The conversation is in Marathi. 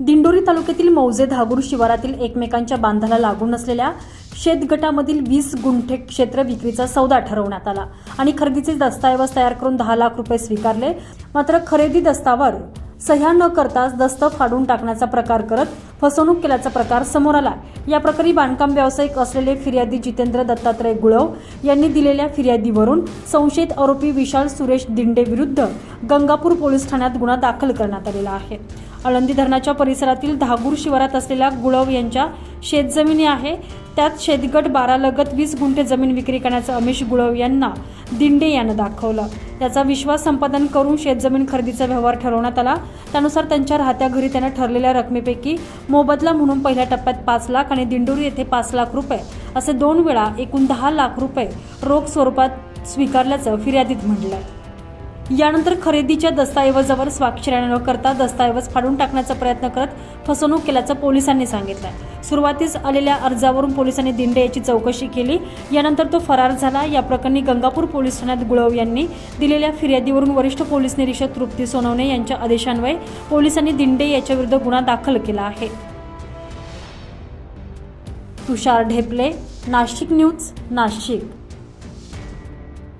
दिंडोरी तालुक्यातील मौजे धागूर शिवारातील एकमेकांच्या बांधाला लागून असलेल्या शेतगटामधील वीस गुंठे क्षेत्र विक्रीचा सौदा ठरवण्यात आला. आणि खरेदीचे दस्तऐवज तयार करून दहा लाख रुपये स्वीकारले. मात्र खरेदी दस्तावर सह्या न करताच दस्त फाडून टाकण्याचा प्रकार करत फसवणूक केल्याचा प्रकार समोर आला. या प्रकरणी बांधकाम व्यावसायिक असलेले फिर्यादी जितेंद्र दत्तात्रय गुळव यांनी दिलेल्या फिर्यादीवरून संशयित आरोपी विशाल सुरेश दिंडे विरुद्ध गंगापूर पोलीस ठाण्यात गुन्हा दाखल करण्यात आलेला आहे. आळंदी धरणाच्या परिसरातील धागूर शिवारात असलेल्या गुळव यांच्या शेतजमिनी आहे. त्यात शेतगट बारालगत वीस गुंठे जमीन विक्री करण्याचं अमिष गुळव यांना दिंडे यानं दाखवलं. त्याचा विश्वास संपादन करून शेतजमीन खरेदीचा व्यवहार ठरवण्यात आला. त्यानुसार त्यांच्या राहत्या घरी त्यानं ठरलेल्या रकमेपैकी मोबदला म्हणून पहिल्या टप्प्यात पाच लाख आणि दिंडोरी येथे पाच लाख रुपये असे दोन वेळा एकूण दहा लाख रुपये रोख स्वरूपात स्वीकारल्याचं फिर्यादीत म्हटलंय. यानंतर खरेदीच्या दस्तऐवजावर स्वाक्षऱ्या न करता दस्तऐवज फाडून टाकण्याचा प्रयत्न करत फसवणूक केल्याचं पोलिसांनी सांगितलं सुरुवातीस आलेल्या अर्जावरून पोलिसांनी दिंडे याची चौकशी केली. यानंतर तो फरार झाला. या प्रकरणी गंगापूर पोलीस ठाण्यात गुळव यांनी दिलेल्या फिर्यादीवरून वरिष्ठ पोलीस निरीक्षक तृप्ती सोनवणे यांच्या आदेशान्वये पोलिसांनी दिंडे याच्याविरुद्ध गुन्हा दाखल केला आहे. तुषार ढेपले नाशिक न्यूज नाशिक.